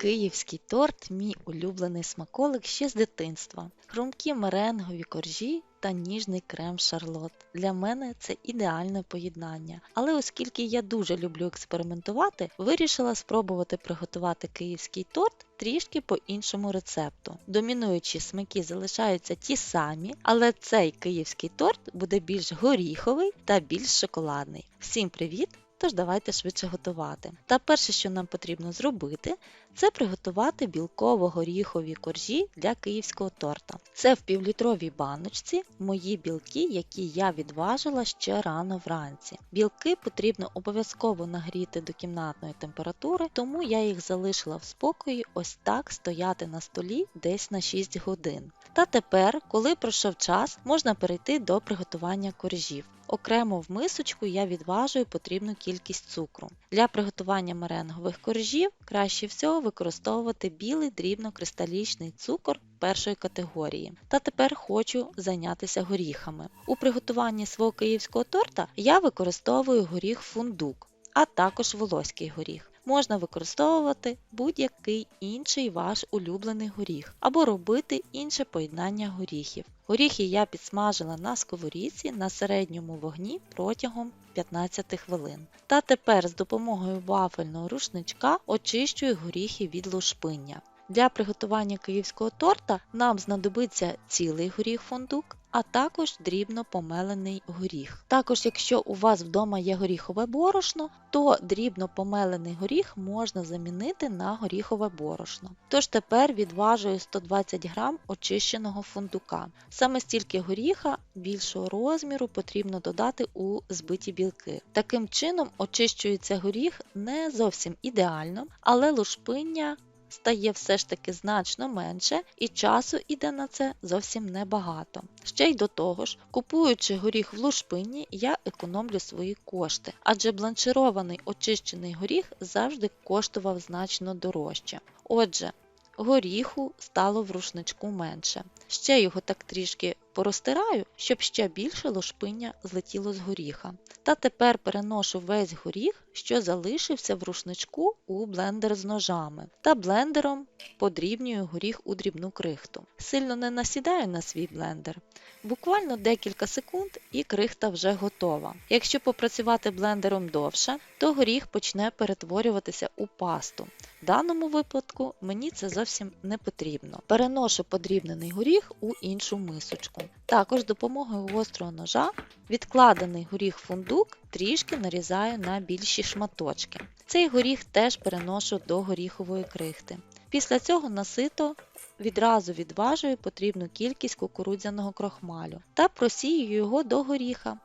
Київський торт мій улюблений смаколик ще з дитинства. Хрумкі меренгові коржі та ніжний крем шарлот. Для мене це ідеальне поєднання. Але оскільки я дуже люблю експериментувати, вирішила спробувати приготувати київський торт трішки по іншому рецепту. Домінуючі смаки залишаються ті самі, але цей київський торт буде більш горіховий та більш шоколадний. Всім привіт! Тож давайте швидше готувати. Та перше, що нам потрібно зробити, це приготувати білково-горіхові коржі для київського торта. Це в півлітровій баночці мої білки, які я відважила ще рано вранці. Білки потрібно обов'язково нагріти до кімнатної температури, тому я їх залишила в спокої ось так стояти на столі десь на 6 годин. Та тепер, коли пройшов час, можна перейти до приготування коржів. Окремо в мисочку я відважую потрібну кількість цукру. Для приготування меренгових коржів краще всього використовувати білий дрібнокристалічний цукор першої категорії. Та тепер хочу зайнятися горіхами. У приготуванні свого київського торта я використовую горіх фундук, а також волоський горіх. Можна використовувати будь-який інший ваш улюблений горіх або робити інше поєднання горіхів. Горіхи я підсмажила на сковорідці на середньому вогні протягом 15 хвилин. Та тепер з допомогою вафельного рушничка очищую горіхи від лушпиння. Для приготування київського торта нам знадобиться цілий горіх фундук, а також дрібно помелений горіх. Також, якщо у вас вдома є горіхове борошно, то дрібно помелений горіх можна замінити на горіхове борошно. Тож тепер відважую 120 г очищеного фундука. Саме стільки горіха більшого розміру потрібно додати у збиті білки. Таким чином очищується горіх не зовсім ідеально, але лушпиння стає все ж таки значно менше і часу іде на це зовсім небагато. Ще й до того ж, купуючи горіх в лушпинні, я економлю свої кошти, адже бланширований очищений горіх завжди коштував значно дорожче. Отже, горіху стало в рушничку менше. Ще його так трішки порозтираю, щоб ще більше лошпиння злетіло з горіха. Та тепер переношу весь горіх, що залишився в рушничку у блендер з ножами, та блендером подрібнюю горіх у дрібну крихту. Сильно не насідаю на свій блендер. Буквально декілька секунд і крихта вже готова. Якщо попрацювати блендером довше, то горіх почне перетворюватися у пасту. В даному випадку мені це зовсім не потрібно. Переношу подрібнений горіх у іншу мисочку. Також допомогою гострого ножа відкладений горіх фундук трішки нарізаю на більші шматочки. Цей горіх теж переношу до горіхової крихти. Після цього насито відразу відважую потрібну кількість кукурудзяного крохмалю та просію його до горіха.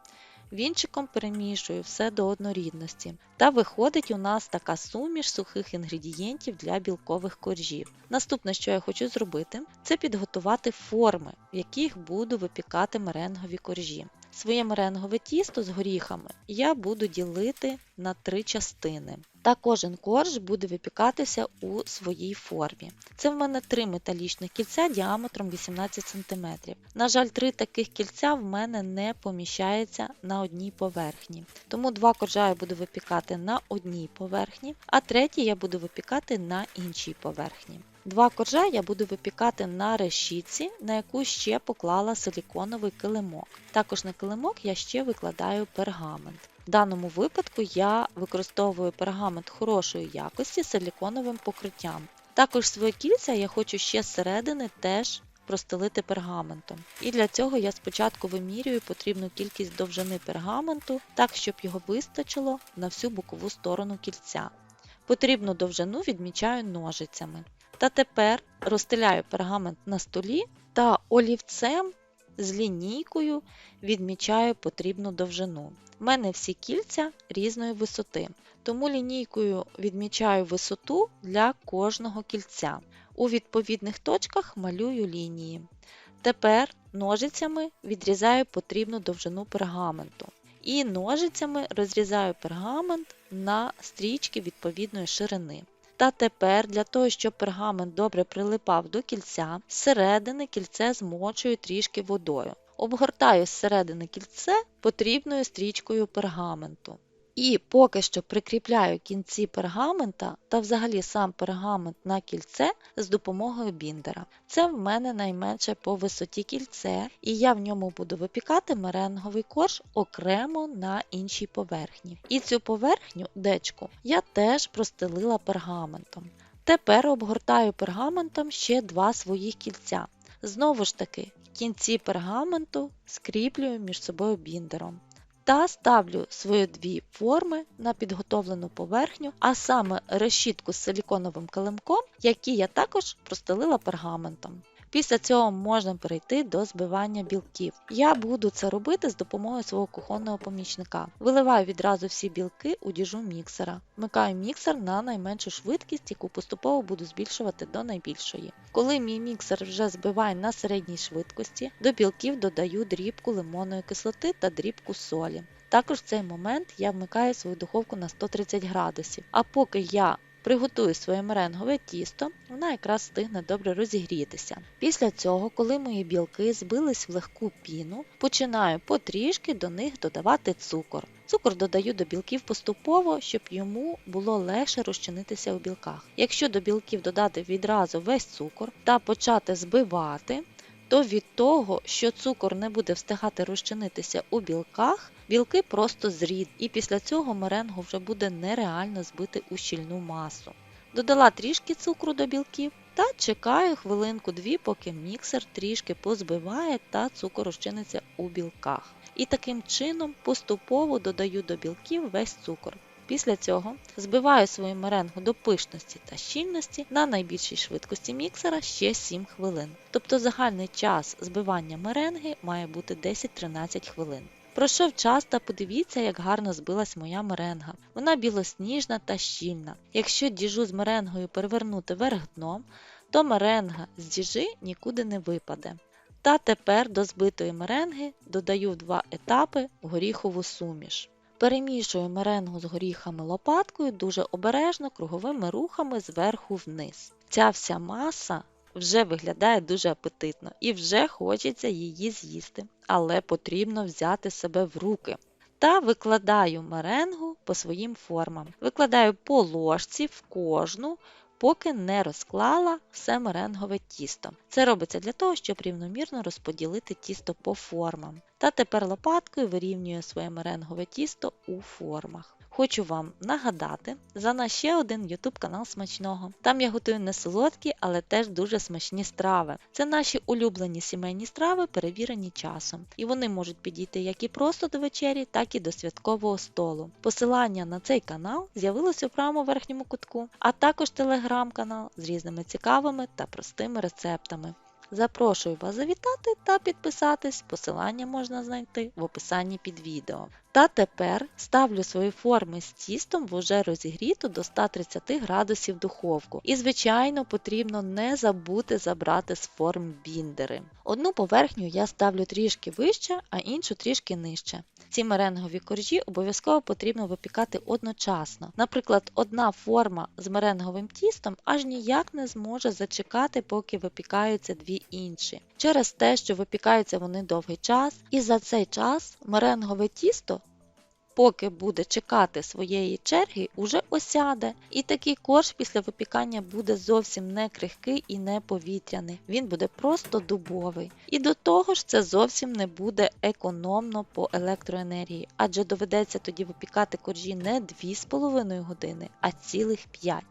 Вінчиком перемішую все до однорідності. Та виходить у нас така суміш сухих інгредієнтів для білкових коржів. Наступне, що я хочу зробити, це підготувати форми, в яких буду випікати меренгові коржі. Своє меренгове тісто з горіхами я буду ділити на три частини. Та кожен корж буде випікатися у своїй формі. Це в мене три металічних кільця діаметром 18 см. На жаль, три таких кільця в мене не поміщається на одній поверхні. Тому два коржа я буду випікати на одній поверхні, а третій я буду випікати на іншій поверхні. Два коржа я буду випікати на решітці, на яку ще поклала силіконовий килимок. Також на килимок я ще викладаю пергамент. В даному випадку я використовую пергамент хорошої якості з силіконовим покриттям. Також свої кільця я хочу ще зсередини теж простелити пергаментом. І для цього я спочатку вимірюю потрібну кількість довжини пергаменту, так щоб його вистачило на всю бокову сторону кільця. Потрібну довжину відмічаю ножицями. Та тепер розстеляю пергамент на столі та олівцем з лінійкою відмічаю потрібну довжину. У мене всі кільця різної висоти, тому лінійкою відмічаю висоту для кожного кільця. У відповідних точках малюю лінії. Тепер ножицями відрізаю потрібну довжину пергаменту. І ножицями розрізаю пергамент на стрічки відповідної ширини. Та тепер для того, щоб пергамент добре прилипав до кільця, зсередини кільце змочую трішки водою. Обгортаю зсередини кільце потрібною стрічкою пергаменту. І поки що прикріпляю кінці пергамента та взагалі сам пергамент на кільце з допомогою біндера. Це в мене найменше по висоті кільце, і я в ньому буду випікати меренговий корж окремо на іншій поверхні. І цю поверхню, дечку, я теж простелила пергаментом. Тепер обгортаю пергаментом ще два своїх кільця. Знову ж таки, кінці пергаменту скріплюю між собою біндером та ставлю свої дві форми на підготовлену поверхню, а саме решітку з силіконовим килимком, який я також простелила пергаментом. Після цього можна перейти до збивання білків. Я буду це робити з допомогою свого кухонного помічника. Виливаю відразу всі білки у діжу міксера. Вмикаю міксер на найменшу швидкість, яку поступово буду збільшувати до найбільшої. Коли мій міксер вже збиває на середній швидкості, до білків додаю дрібку лимонної кислоти та дрібку солі. Також в цей момент я вмикаю свою духовку на 130 градусів. А поки я Приготую своє меренгове тісто, вона якраз встигне добре розігрітися. Після цього, коли мої білки збились в легку піну, починаю потрішки до них додавати цукор. Цукор додаю до білків поступово, щоб йому було легше розчинитися у білках. Якщо до білків додати відразу весь цукор та почати збивати, то від того, що цукор не буде встигати розчинитися у білках, білки просто зрід, і після цього меренгу вже буде нереально збити у щільну масу. Додала трішки цукру до білків та чекаю хвилинку-дві, поки міксер трішки позбиває та цукор розчиниться у білках. І таким чином поступово додаю до білків весь цукор. Після цього збиваю свою меренгу до пишності та щільності на найбільшій швидкості міксера ще 7 хвилин. Тобто загальний час збивання меренги має бути 10-13 хвилин. Пройшов час та подивіться, як гарно збилась моя меренга. Вона білосніжна та щільна. Якщо діжу з меренгою перевернути вверх дном, то меренга з діжи нікуди не випаде. Та тепер до збитої меренги додаю в два етапи горіхову суміш. Перемішую меренгу з горіхами лопаткою дуже обережно круговими рухами зверху вниз. Ця вся маса вже виглядає дуже апетитно і вже хочеться її з'їсти, але потрібно взяти себе в руки. Та викладаю меренгу по своїм формам. Викладаю по ложці в кожну, поки не розклала все меренгове тісто. Це робиться для того, щоб рівномірно розподілити тісто по формам. Та тепер лопаткою вирівнюю своє меренгове тісто у формах. Хочу вам нагадати за наш ще один YouTube канал смачного. Там я готую не солодкі, але теж дуже смачні страви. Це наші улюблені сімейні страви, перевірені часом. І вони можуть підійти як і просто до вечері, так і до святкового столу. Посилання на цей канал з'явилося у правому верхньому кутку, а також телеграм-канал з різними цікавими та простими рецептами. Запрошую вас завітати та підписатись. Посилання можна знайти в описанні під відео. Та тепер ставлю свої форми з тістом в уже розігріту до 130 градусів духовку. І, звичайно, потрібно не забути забрати з форм біндери. Одну поверхню я ставлю трішки вище, а іншу трішки нижче. Ці меренгові коржі обов'язково потрібно випікати одночасно. Наприклад, одна форма з меренговим тістом аж ніяк не зможе зачекати, поки випікаються дві інші. Через те, що випікаються вони довгий час, і за цей час меренгове тісто поки буде чекати своєї черги, уже осяде. І такий корж після випікання буде зовсім не крихкий і не повітряний. Він буде просто дубовий. І до того ж, це зовсім не буде економно по електроенергії, адже доведеться тоді випікати коржі не 2,5 години, а цілих 5.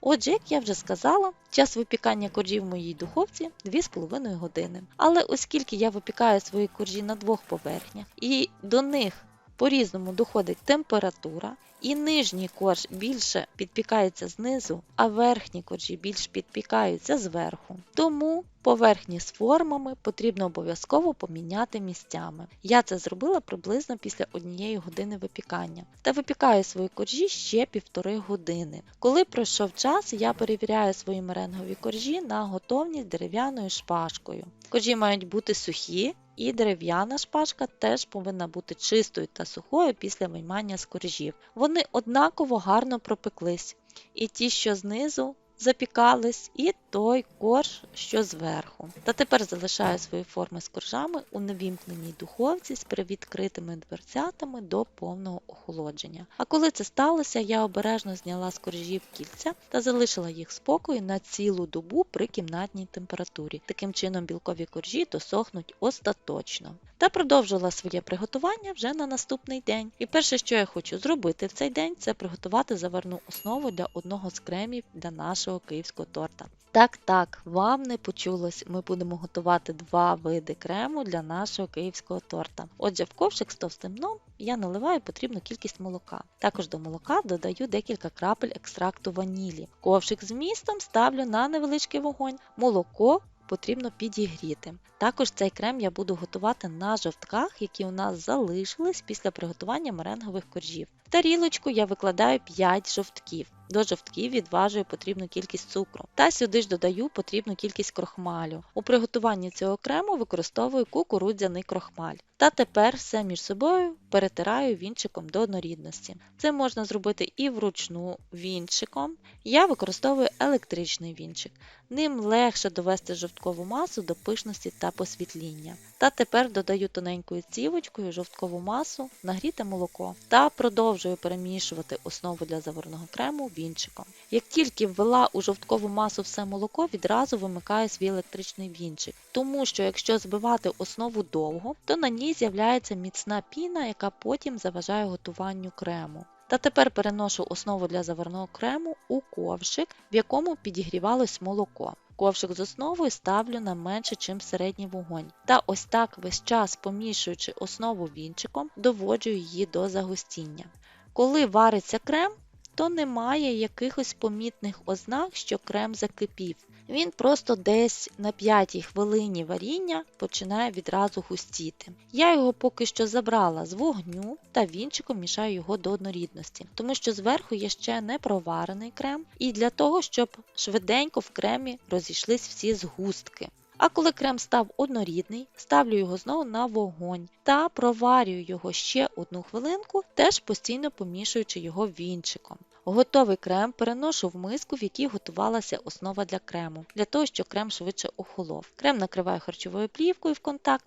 Отже, як я вже сказала, час випікання коржів в моїй духовці 2,5 години. Але оскільки я випікаю свої коржі на двох поверхнях і до них по-різному доходить температура, і нижній корж більше підпікається знизу, а верхні коржі більш підпікаються зверху. Тому поверхні з формами потрібно обов'язково поміняти місцями. Я це зробила приблизно після однієї години випікання та випікаю свої коржі ще півтори години. Коли пройшов час, я перевіряю свої меренгові коржі на готовність дерев'яною шпажкою. Коржі мають бути сухі, і дерев'яна шпажка теж повинна бути чистою та сухою після виймання з коржів. Вони однаково гарно пропеклись. І ті, що знизу, запікались, і той корж, що зверху. Та тепер залишаю свої форми з коржами у невімкненій духовці з привідкритими дверцятами до повного охолодження. А коли це сталося, я обережно зняла з коржів кільця та залишила їх спокою на цілу добу при кімнатній температурі. Таким чином білкові коржі досохнуть остаточно. Та продовжила своє приготування вже на наступний день. І перше, що я хочу зробити в цей день, це приготувати заварну основу для одного з кремів для нашого київського торта. Так, так, вам не почулось. Ми будемо готувати два види крему для нашого київського торта. Отже, в ковшик з товстим дном я наливаю потрібну кількість молока. Також до молока додаю декілька крапель екстракту ванілі. Ковшик з містом ставлю на невеличкий вогонь. Молоко потрібно підігріти. Також цей крем я буду готувати на жовтках, які у нас залишились після приготування меренгових коржів. В тарілочку я викладаю 5 жовтків. До жовтків відважую потрібну кількість цукру. Та сюди ж додаю потрібну кількість крохмалю. У приготуванні цього крему використовую кукурудзяний крохмаль. Та тепер все між собою перетираю вінчиком до однорідності. Це можна зробити і вручну вінчиком. Я використовую електричний вінчик. Ним легше довести жовткову масу до пишності та посвітління. Та тепер додаю тоненькою цівочкою жовткову масу, нагріте молоко та продовжую перемішувати основу для заварного крему вінчиком. Як тільки ввела у жовткову масу все молоко, відразу вимикаю свій електричний вінчик, тому що якщо збивати основу довго, то на ній з'являється міцна піна, яка потім заважає готуванню крему. Та тепер переношу основу для заварного крему у ковшик, в якому підігрівалось молоко. Ковшик з основою ставлю на менше, чим середній вогонь. Та ось так весь час помішуючи основу вінчиком, доводжу її до загустіння. Коли вариться крем, то немає якихось помітних ознак, що крем закипів. Він просто десь на п'ятій хвилині варіння починає відразу густіти. Я його поки що забрала з вогню та вінчиком мішаю його до однорідності, тому що зверху є ще не проварений крем, і для того, щоб швиденько в кремі розійшлись всі згустки. А коли крем став однорідний, ставлю його знову на вогонь та проварюю його ще одну хвилинку, теж постійно помішуючи його вінчиком. Готовий крем переношу в миску, в якій готувалася основа для крему, для того, щоб крем швидше охолов. Крем накриваю харчовою плівкою в контакт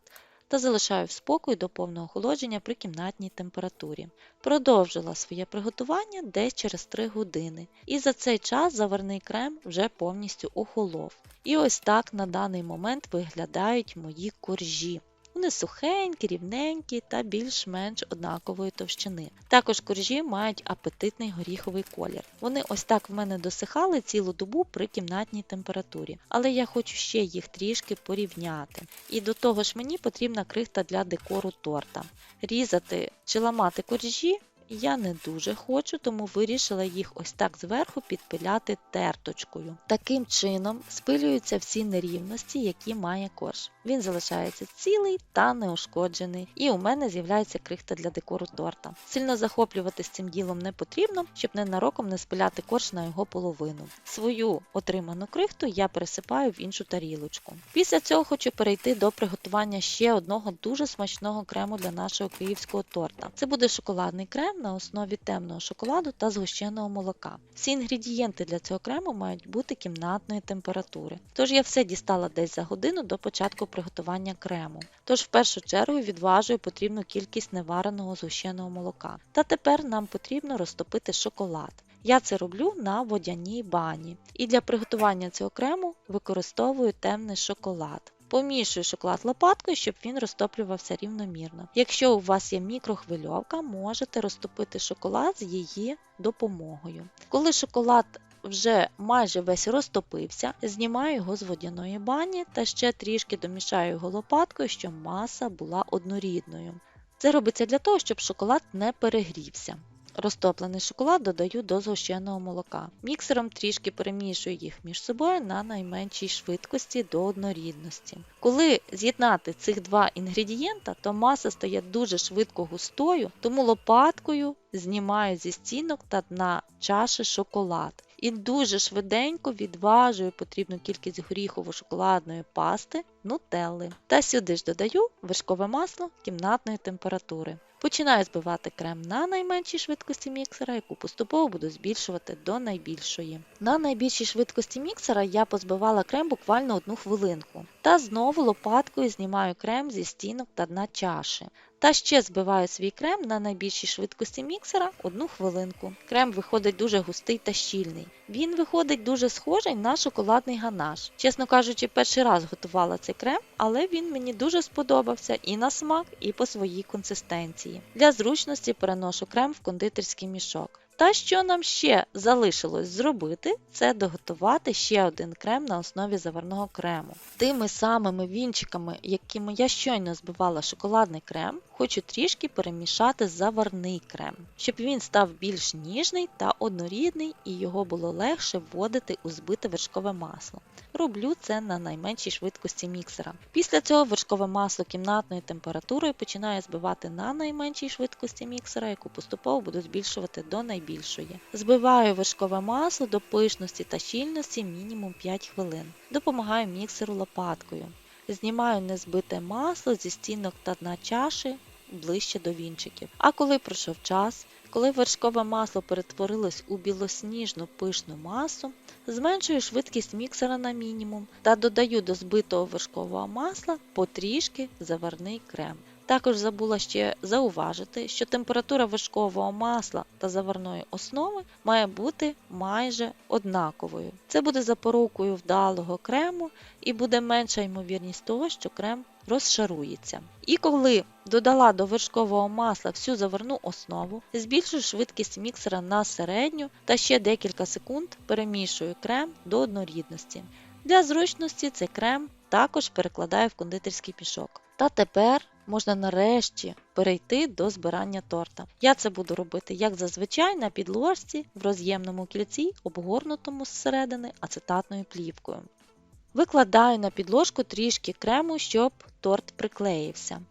та залишаю в спокій до повного охолодження при кімнатній температурі. Продовжила своє приготування десь через 3 години, і за цей час заварний крем вже повністю охолов. І ось так на даний момент виглядають мої коржі. Вони сухенькі, рівненькі та більш-менш однакової товщини. Також коржі мають апетитний горіховий колір. Вони ось так в мене досихали цілу добу при кімнатній температурі, але я хочу ще їх трішки порівняти. І до того ж мені потрібна крихта для декору торта. Різати чи ламати коржі я не дуже хочу, тому вирішила їх ось так зверху підпиляти терточкою. Таким чином спилюються всі нерівності, які має корж. Він залишається цілий та неушкоджений, і у мене з'являється крихта для декору торта. Сильно захоплюватись цим ділом не потрібно, щоб ненароком не спиляти корж на його половину. Свою отриману крихту я пересипаю в іншу тарілочку. Після цього хочу перейти до приготування ще одного дуже смачного крему для нашого київського торта. Це буде шоколадний крем на основі темного шоколаду та згущеного молока. Всі інгредієнти для цього крему мають бути кімнатної температури. Тож я все дістала десь за годину до початку приготування крему. Тож в першу чергу відважую потрібну кількість невареного згущеного молока. Та тепер нам потрібно розтопити шоколад. Я це роблю на водяній бані. І для приготування цього крему використовую темний шоколад. Помішую шоколад лопаткою, щоб він розтоплювався рівномірно. Якщо у вас є мікрохвильовка, можете розтопити шоколад з її допомогою. Коли шоколад вже майже весь розтопився, знімаю його з водяної бані та ще трішки домішаю його лопаткою, щоб маса була однорідною. Це робиться для того, щоб шоколад не перегрівся. Розтоплений шоколад додаю до згущеного молока. Міксером трішки перемішую їх між собою на найменшій швидкості до однорідності. Коли з'єднати цих два інгредієнта, то маса стає дуже швидко густою, тому лопаткою знімаю зі стінок та дна чаші шоколад. І дуже швиденько відважую потрібну кількість горіхово-шоколадної пасти нутелли. Та сюди ж додаю вершкове масло кімнатної температури. Починаю збивати крем на найменшій швидкості міксера, яку поступово буду збільшувати до найбільшої. На найбільшій швидкості міксера я позбивала крем буквально одну хвилинку. Та знову лопаткою знімаю крем зі стінок та дна чаші. Та ще збиваю свій крем на найбільшій швидкості міксера одну хвилинку. Крем виходить дуже густий та щільний. Він виходить дуже схожий на шоколадний ганаш. Чесно кажучи, перший раз готувала цей крем, але він мені дуже сподобався і на смак, і по своїй консистенції. Для зручності переношу крем в кондитерський мішок. Та що нам ще залишилось зробити, це доготувати ще один крем на основі заварного крему. Тими самими вінчиками, якими я щойно збивала шоколадний крем, хочу трішки перемішати заварний крем, щоб він став більш ніжний та однорідний і його було легше вводити у збите вершкове масло. Роблю це на найменшій швидкості міксера. Після цього вершкове масло кімнатною температурою починаю збивати на найменшій швидкості міксера, яку поступово буду збільшувати до найбільшої. Збиваю вершкове масло до пишності та щільності мінімум 5 хвилин. Допомагаю міксеру лопаткою. Знімаю незбите масло зі стінок та дна чаші ближче до вінчиків. А коли пройшов час, коли вершкове масло перетворилось у білосніжну пишну масу, зменшую швидкість міксера на мінімум та додаю до збитого вершкового масла потрішки заварний крем. Також забула ще зауважити, що температура вершкового масла та заварної основи має бути майже однаковою. Це буде запорукою вдалого крему і буде менша ймовірність того, що крем розшарується. І коли додала до вершкового масла всю заварну основу, збільшую швидкість міксера на середню та ще декілька секунд перемішую крем до однорідності. Для зручності цей крем також перекладаю в кондитерський пішок. Та тепер можна нарешті перейти до збирання торта. Я це буду робити як зазвичай на підложці в роз'ємному кільці, обгорнутому зсередини ацетатною плівкою. Викладаю на підложку трішки крему, щоб торт приклеївся.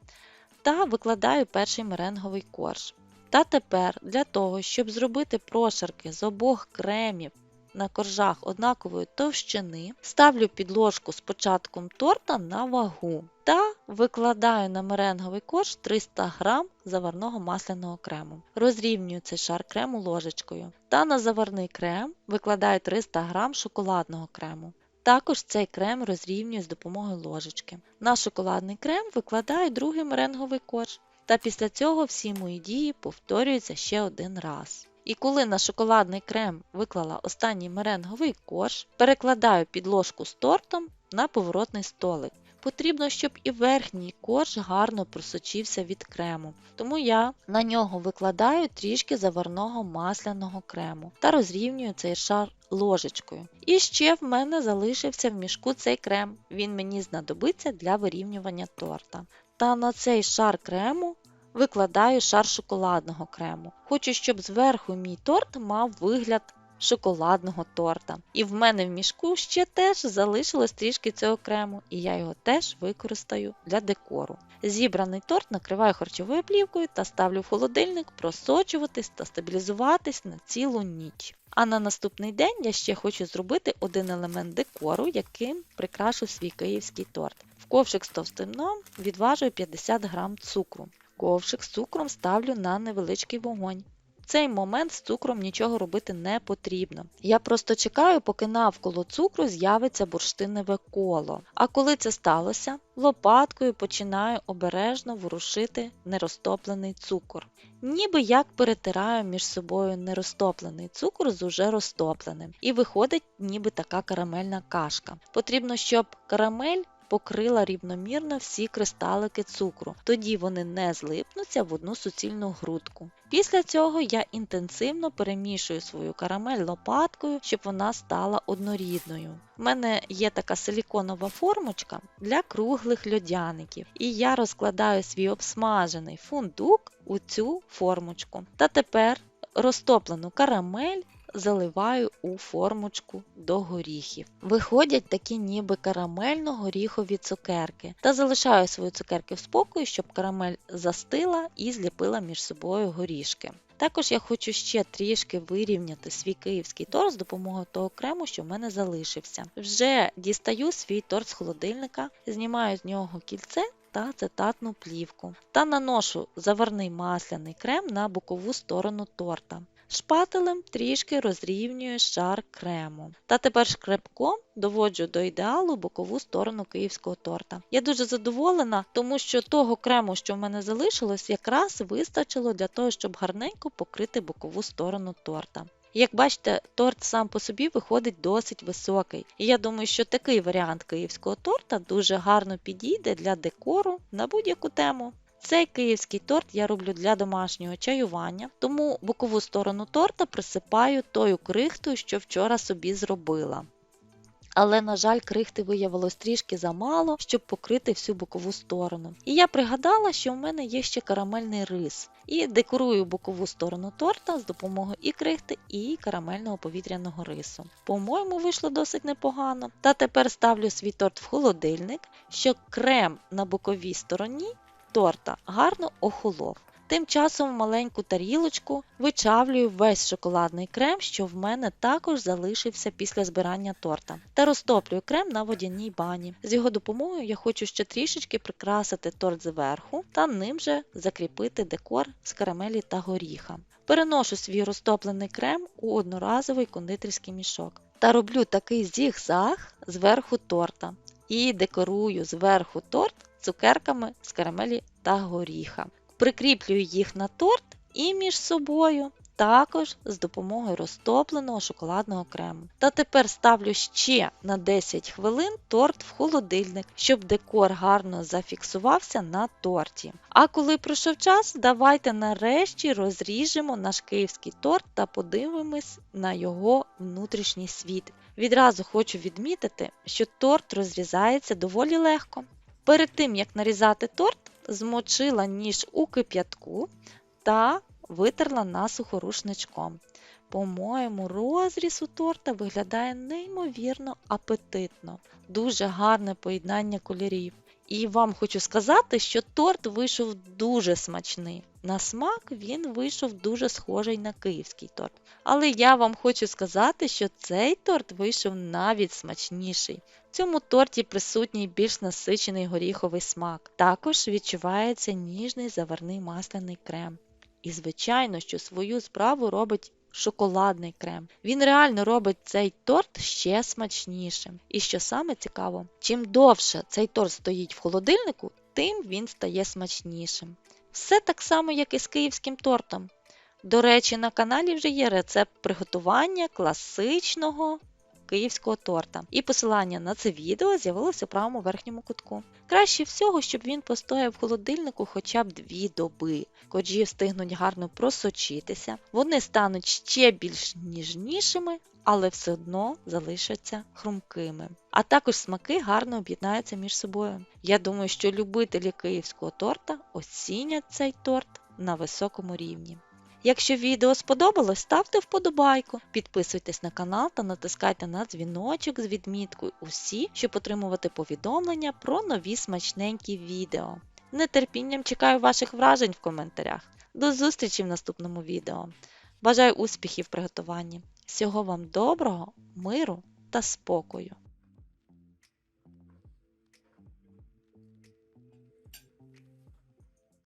Та викладаю перший меренговий корж. Та тепер для того, щоб зробити прошарки з обох кремів на коржах однакової товщини, ставлю підложку з початком торта на вагу та викладаю на меренговий корж 300 г заварного масляного крему. Розрівнюю цей шар крему ложечкою. Та на заварний крем викладаю 300 г шоколадного крему. Також цей крем розрівнюю з допомогою ложечки. На шоколадний крем викладаю другий меренговий корж. Та після цього всі мої дії повторюються ще один раз. І коли на шоколадний крем виклала останній меренговий корж, перекладаю підложку з тортом на поворотний столик. Потрібно, щоб і верхній корж гарно просочився від крему, тому я на нього викладаю трішки заварного масляного крему та розрівнюю цей шар ложечкою. І ще в мене залишився в мішку цей крем, він мені знадобиться для вирівнювання торта. Та на цей шар крему викладаю шар шоколадного крему. Хочу, щоб зверху мій торт мав вигляд шоколадного торта. І в мене в мішку ще теж залишилось трішки цього крему, і я його теж використаю для декору. Зібраний торт накриваю харчовою плівкою та ставлю в холодильник просочуватись та стабілізуватись на цілу ніч. А на наступний день я ще хочу зробити один елемент декору, яким прикрашу свій київський торт. В ковшик з товстим дном відважую 50 г цукру. Ковшик з цукром ставлю на невеличкий вогонь. В цей момент з цукром нічого робити не потрібно. Я просто чекаю, поки навколо цукру з'явиться бурштинове коло. А коли це сталося, лопаткою починаю обережно ворушити нерозтоплений цукор. Ніби як перетираю між собою нерозтоплений цукор з уже розтопленим. І виходить ніби така карамельна кашка. Потрібно, щоб карамель покрила рівномірно всі кристалики цукру, тоді вони не злипнуться в одну суцільну грудку. Після цього я інтенсивно перемішую свою карамель лопаткою, щоб вона стала однорідною. У мене є така силіконова формочка для круглих льодяників, і я розкладаю свій обсмажений фундук у цю формочку. Та тепер розтоплену карамель заливаю у формочку до горіхів. Виходять такі ніби карамельно-горіхові цукерки. Та залишаю свої цукерки в спокої, щоб карамель застила і зліпила між собою горішки. Також я хочу ще трішки вирівняти свій київський торт з допомогою того крему, що в мене залишився. Вже дістаю свій торт з холодильника, знімаю з нього кільце та ацетатну плівку та наношу заварний масляний крем на бокову сторону торта. Шпателем трішки розрівнюю шар крему. Та тепер шкребком доводжу до ідеалу бокову сторону київського торта. Я дуже задоволена, тому що того крему, що в мене залишилось, якраз вистачило для того, щоб гарненько покрити бокову сторону торта. Як бачите, торт сам по собі виходить досить високий. І я думаю, що такий варіант київського торта дуже гарно підійде для декору на будь-яку тему. Цей київський торт я роблю для домашнього чаювання, тому бокову сторону торта присипаю тою крихтою, що вчора собі зробила. Але, на жаль, крихти виявилось трішки замало, щоб покрити всю бокову сторону. І я пригадала, що в мене є ще карамельний рис. І декорую бокову сторону торта з допомогою і крихти, і карамельного повітряного рису. По-моєму, вийшло досить непогано. Та тепер ставлю свій торт в холодильник, щоб крем на боковій стороні торта гарно охолов. Тим часом в маленьку тарілочку вичавлюю весь шоколадний крем, що в мене також залишився після збирання торта, та розтоплюю крем на водяній бані. З його допомогою я хочу ще трішечки прикрасити торт зверху та ним же закріпити декор з карамелі та горіха. Переношу свій розтоплений крем у одноразовий кондитерський мішок та роблю такий зігзаг зверху торта і декорую зверху торт цукерками з карамелі та горіха. Прикріплюю їх на торт і між собою також з допомогою розтопленого шоколадного крему. Та тепер ставлю ще на 10 хвилин торт в холодильник, щоб декор гарно зафіксувався на торті. А коли пройшов час, давайте нарешті розріжемо наш київський торт та подивимось на його внутрішній світ. Відразу хочу відмітити, що торт розрізається доволі легко. Перед тим, як нарізати торт, змочила ніж у кип'ятку та витерла насухо рушничком. По-моєму, розріз у торта виглядає неймовірно апетитно, дуже гарне поєднання кольорів. І вам хочу сказати, що торт вийшов дуже смачний. На смак він вийшов дуже схожий на київський торт. Але я вам хочу сказати, що цей торт вийшов навіть смачніший. В цьому торті присутній більш насичений горіховий смак. Також відчувається ніжний заварний масляний крем. І, звичайно, що свою справу робить шоколадний крем. Він реально робить цей торт ще смачнішим. І що саме цікаво, чим довше цей торт стоїть в холодильнику, тим він стає смачнішим. Все так само, як і з київським тортом. До речі, на каналі вже є рецепт приготування класичного київського торта. І посилання на це відео з'явилося в правому верхньому кутку. Краще всього, щоб він постояв в холодильнику хоча б дві доби. Коджі встигнуть гарно просочитися, вони стануть ще більш ніжнішими, але все одно залишаться хрумкими. А також смаки гарно об'єднаються між собою. Я думаю, що любителі київського торта оцінять цей торт на високому рівні. Якщо відео сподобалось, ставте вподобайку, підписуйтесь на канал та натискайте на дзвіночок з відміткою усі, щоб отримувати повідомлення про нові смачненькі відео. Нетерпінням чекаю ваших вражень в коментарях. До зустрічі в наступному відео. Бажаю успіхів в приготуванні. Всього вам доброго, миру та спокою!